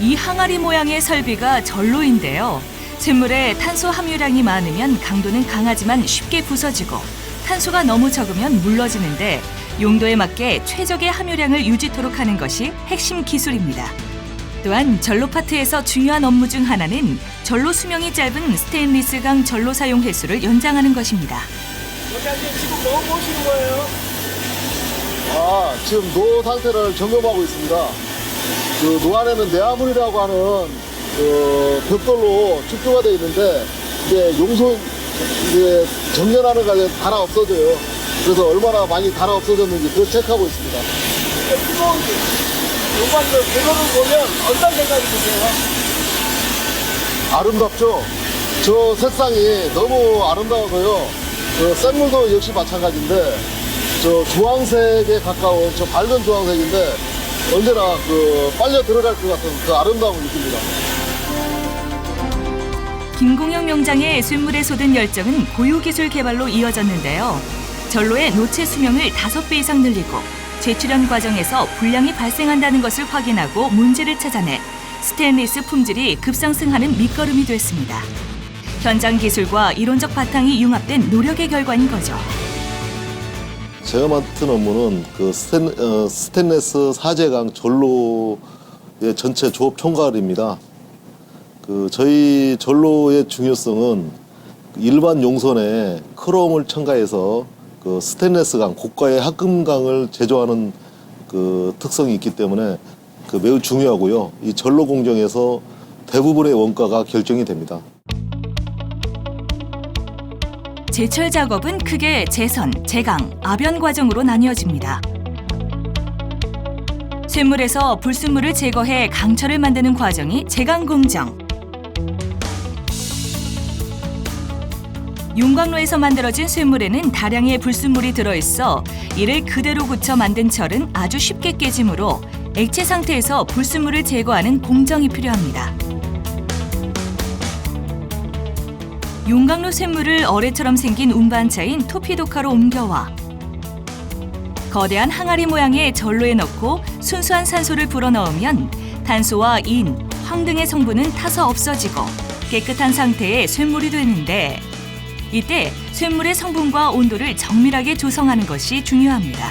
이 항아리 모양의 설비가 전로인데요. 쇳물에 탄소 함유량이 많으면 강도는 강하지만 쉽게 부서지고 탄소가 너무 적으면 물러지는데 용도에 맞게 최적의 함유량을 유지토록 하는 것이 핵심 기술입니다. 또한 전로 파트에서 중요한 업무 중 하나는 전로 수명이 짧은 스테인리스강 전로 사용 횟수를 연장하는 것입니다. 지금 뭐 보시는 거예요? 아, 지금 노 상태를 점검하고 있습니다. 그 노안에는 내화물이라고 하는 그 벽돌로 축조가 되어 있는데 이게 용소 이제 정렬하는 과정에 달아 없어져요. 그래서 얼마나 많이 달아 없어졌는지 그걸 체크하고 있습니다. 요만큼 배로를 보면 어떤 생각이 드세요? 아름답죠? 저 색상이 너무 아름다워서요. 그 샘물도 역시 마찬가지인데 저 주황색에 가까운 저 밝은 주황색인데 언제나 그 빨려 들어갈 것 같은 그 아름다움을 느낍니다. 김공영 명장의 쇳물에 쏟은 열정은 고유 기술 개발로 이어졌는데요. 전로의 노체 수명을 다섯 배 이상 늘리고 재출현 과정에서 불량이 발생한다는 것을 확인하고 문제를 찾아내 스테인리스 품질이 급상승하는 밑거름이 됐습니다. 현장 기술과 이론적 바탕이 융합된 노력의 결과인 거죠. 제가 맡은 업무는 그 스텐, 어, 스테인레스 사제강 전로의 전체 조업 총괄입니다. 그 저희 전로의 중요성은 일반 용선에 크롬을 첨가해서 그 스테인레스 강 고가의 합금 강을 제조하는 그 특성이 있기 때문에 그 매우 중요하고요. 이 전로 공정에서 대부분의 원가가 결정이 됩니다. 제철 작업은 크게 재선, 재강, 압연 과정으로 나뉘어집니다. 쇳물에서 불순물을 제거해 강철을 만드는 과정이 재강 공정. 용광로에서 만들어진 쇳물에는 다량의 불순물이 들어있어 이를 그대로 굳혀 만든 철은 아주 쉽게 깨지므로 액체 상태에서 불순물을 제거하는 공정이 필요합니다. 용광로 쇳물을 어뢰처럼 생긴 운반차인 토피도카로 옮겨와 거대한 항아리 모양의 전로에 넣고 순수한 산소를 불어넣으면 탄소와 인, 황 등의 성분은 타서 없어지고 깨끗한 상태의 쇳물이 되는데 이때 쇳물의 성분과 온도를 정밀하게 조성하는 것이 중요합니다.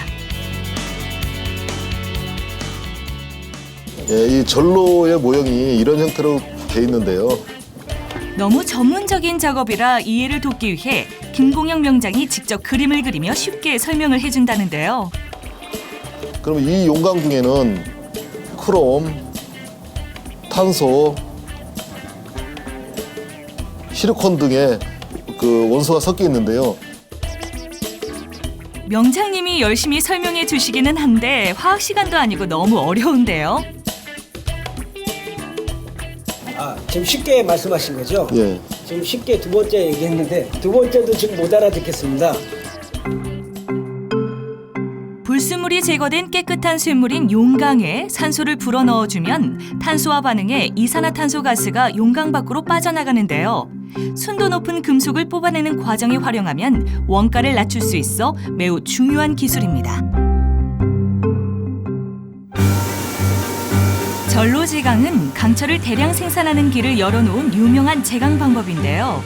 예, 이 전로의 모형이 이런 형태로 돼 있는데요. 너무 전문적인 작업이라 이해를 돕기 위해 김공영 명장이 직접 그림을 그리며 쉽게 설명을 해준다는데요. 그럼 이 용광 중에는 크롬, 탄소, 시리콘 등의 그 원소가 섞여 있는데요. 명장님이 열심히 설명해 주시기는 한데 화학 시간도 아니고 너무 어려운데요. 아 지금 쉽게 말씀하신 거죠? 예. 지금 쉽게 두 번째 얘기했는데 두 번째도 지금 못 알아듣겠습니다. 불순물이 제거된 깨끗한 쇳물인 용강에 산소를 불어 넣어주면 탄소와 반응해 이산화탄소 가스가 용강 밖으로 빠져나가는데요. 순도 높은 금속을 뽑아내는 과정에 활용하면 원가를 낮출 수 있어 매우 중요한 기술입니다. 전로제강은 강철을 대량 생산하는 길을 열어놓은 유명한 제강 방법인데요.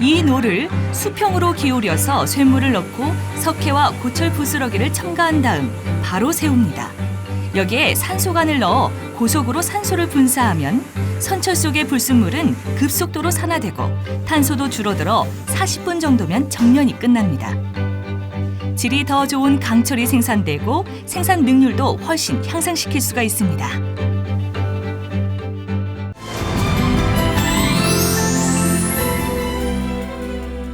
이 노를 수평으로 기울여서 쇳물을 넣고 석회와 고철 부스러기를 첨가한 다음 바로 세웁니다. 여기에 산소간을 넣어 고속으로 산소를 분사하면 선철 속의 불순물은 급속도로 산화되고 탄소도 줄어들어 40분 정도면 정년이 끝납니다. 질이 더 좋은 강철이 생산되고 생산 능률도 훨씬 향상시킬 수가 있습니다.